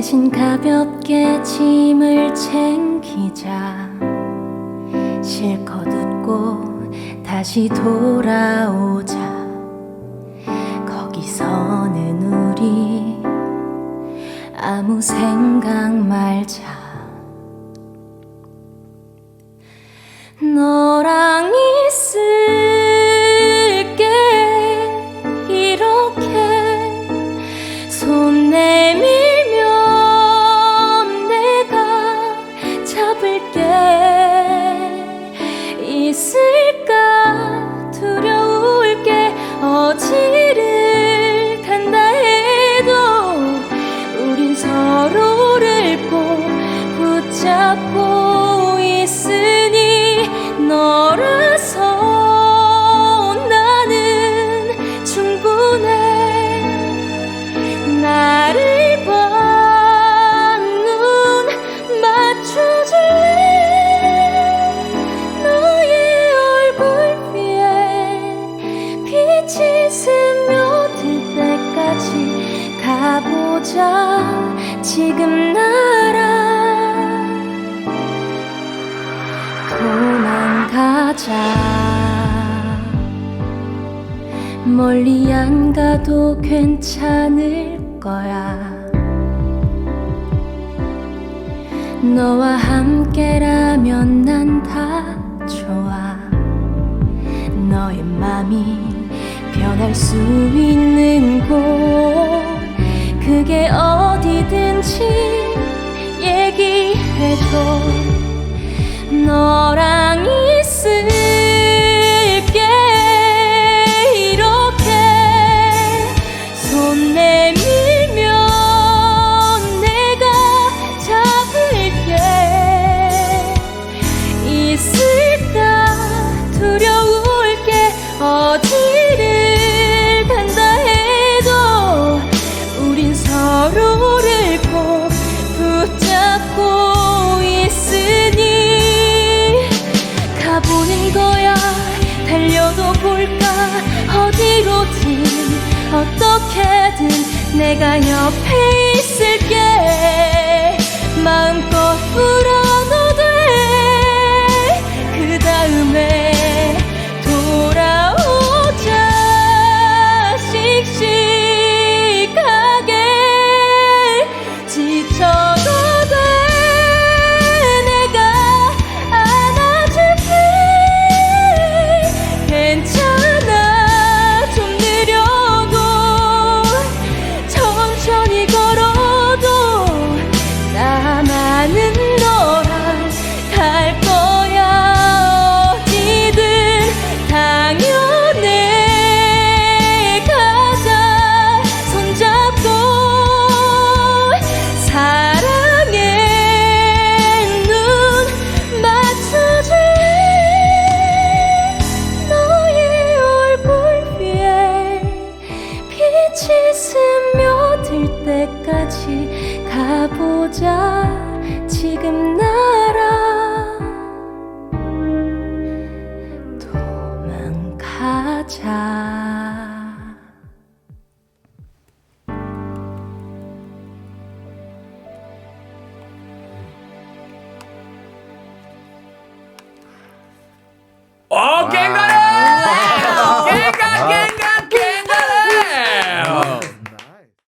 대신 가볍게 짐을 챙기자. 실컷 웃고 다시 돌아오자. 거기서는 우리 아무 생각 말자 가보자. 지금 나랑 도망가자. 멀리 안 가도 괜찮을 거야. 너와 함께라면 난 다 좋아. 너의 맘이 변할 수 있는 곳 그게 어디든지 얘기해줘. 너랑 볼까? 어디로든 어떻게든 내가 옆에 있을게 가보